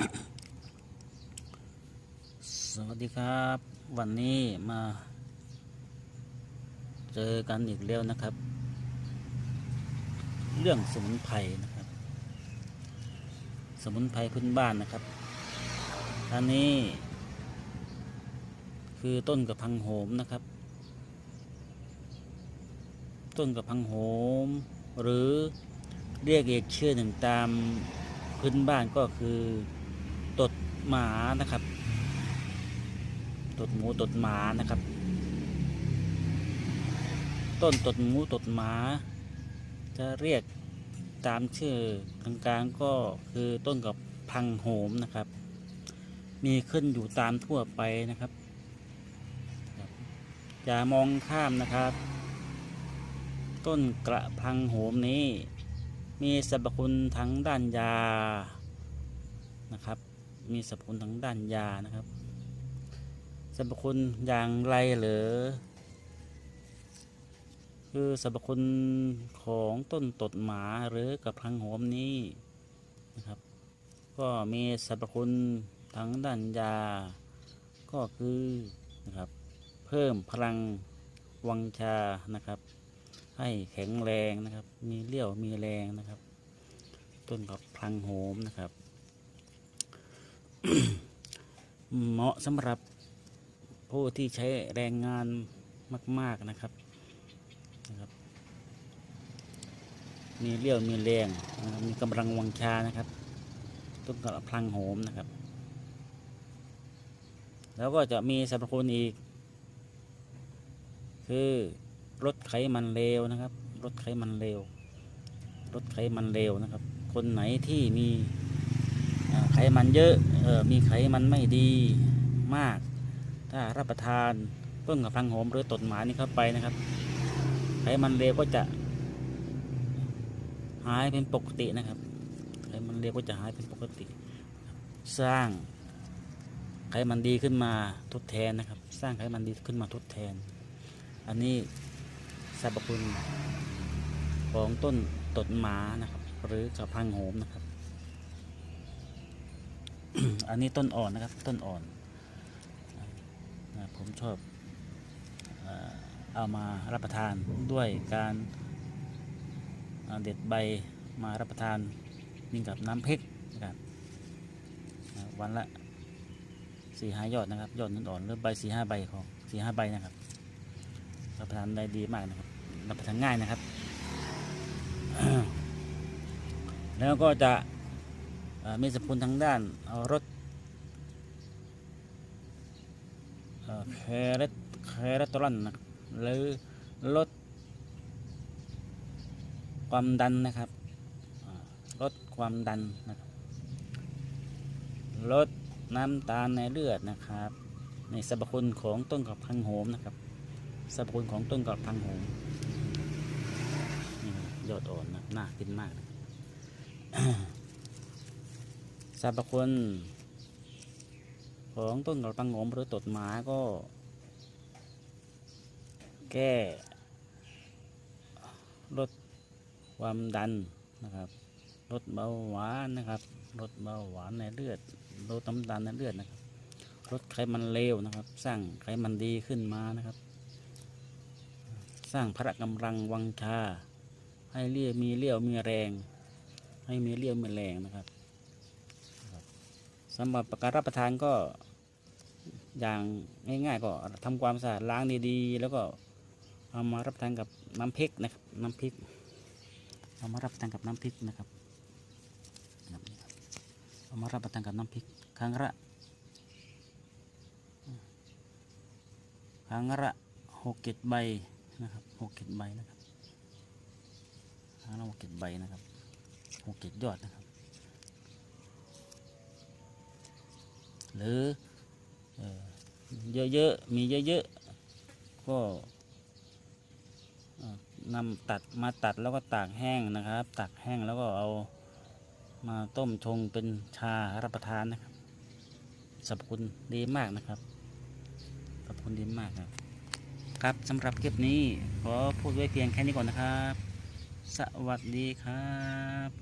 สวัสดีครับ วันนี้มาเจอกันอีกแล้วนะครับ เรื่องสมุนไพรนะครับ สมุนไพรพื้นบ้านนะครับอันนี้ คือต้นกระพังโหมนะครับ ต้นกระพังโหม หรือเรียกอีกชื่อหนึ่งตามพื้นบ้านก็คือ ตดหมานะครับ ตดหมูตดหมานะครับ ต้นตดหมูตดหมา จะเรียกตามชื่อกลางๆก็คือต้นกับพังโหมนะครับ มีขึ้นอยู่ตามทั่วไปนะครับอย่ามองข้ามนะครับ ต้นกระพังโหมนี้ มีสรรพคุณทั้งด้านยานะครับ มีสรรพคุณทั้งด้านยานะครับสรรพคุณอย่างไรหรือคือสรรพคุณของต้นตดหมาหรือกระพังโหมนี้นะครับ ก็มีสรรพคุณทั้งด้านยา ก็คือนะครับเพิ่มพลังวังชานะครับ ให้แข็งแรงนะครับ มีเลี้ยวมีแรงนะครับ ต้นกับพังโหมนะครับ เหมาะสำหรับผู้ที่ใช้แรงงานมาก ๆนะครับนะครับ มีเลี้ยวมีแรงนะรมีกำลังวังชานะครับต้นกับพลังโหมนะครับ แล้วก็จะมีสรรพคุณอีก คือลดไขมันเลวนะครับลดไขมันเลวลดไขมันเลวนะครับ คนไหนที่มี มันเยอะเออมีไขมันไม่ดีมาก ถ้ารับประทานต้นกับพังโหมหรือตดหมานี่เข้าไปนะครับ ไขมันเลวก็จะหายเป็นปกตินะครับ ไขมันเลวก็จะหายเป็นปกติ สร้างไขมันดีขึ้นมาทดแทนนะครับ สร้างไขมันดีขึ้นมาทดแทน อันนี้สรรพคุณของต้นตดหมานะครับ หรือกระพังโหมนะครับ อันนี้ต้นอ่อนนะครับ ต้นอ่อนผมชอบเอามารับประทานด้วยการเด็ดใบมารับประทานนิ่งกับน้ำพริกนะครับวันละสี่ห้ายอดนะครับ ยอดนั้นอ่อนหรือใบสี่ห้าใบของสี่ห้าใบนะครับ รับประทานได้ดีมากนะครับ รับประทานง่ายนะครับ แล้วก็จะ มีสรรพคุณทางด้านเอารสเอ่อแคเรตแคเรตรอนนะหรือลดความดันนะครับลดความดันนะครับลดน้ำตาลในเลือดนะครับในสรรพคุณของต้นกับพังโหมนะครับสรรพคุณของต้นกระพังโหงนี่ยอดอ่อนนะน่ากินมากนะ สรรพคุณของต้นกระพังโหมหรือตดหมาก็ แก้ลดความดันนะครับลดเบาหวานนะครับลดเบาหวานในเลือดลดน้ำตาลในเลือดนะครับลดไขมันเลวนะครับ สร้างไขมันดีขึ้นมานะครับ สร้างพละกำลังวังชาให้เลี้ยมีเลี้ยวมีแรง ให้มีเลี้ยวมีแรงนะครับ สำหรับการรับประทานก็อย่างง่ายๆก็ทำความสะอาดล้างดีๆแล้วก็เอามารับประทานกับน้ำพริกนะครับ น้ำพริก เอามารับประทานกับน้ำพริกนะครับเอามารับประทานกับน้ำพริกครั้งละครั้งละหกเจ็ดใบนะครับหกเก็ดใบนะครับหางละหกเก็ดใบนะครับหกเก็ดยอดนะครับ หรือเยอะๆมีเยอะๆก็นำตัดมาตัดแล้วก็ตากแห้งนะครับตากแห้งแล้วก็เอามาต้มชงเป็นชารับประทานนะครับสรรพคุณดีมากนะครับสรรพคุณดีมากครับ ครับสำหรับคลิปนี้ขอพูดไว้เพียงแค่นี้ก่อนนะครับ สวัสดีครับ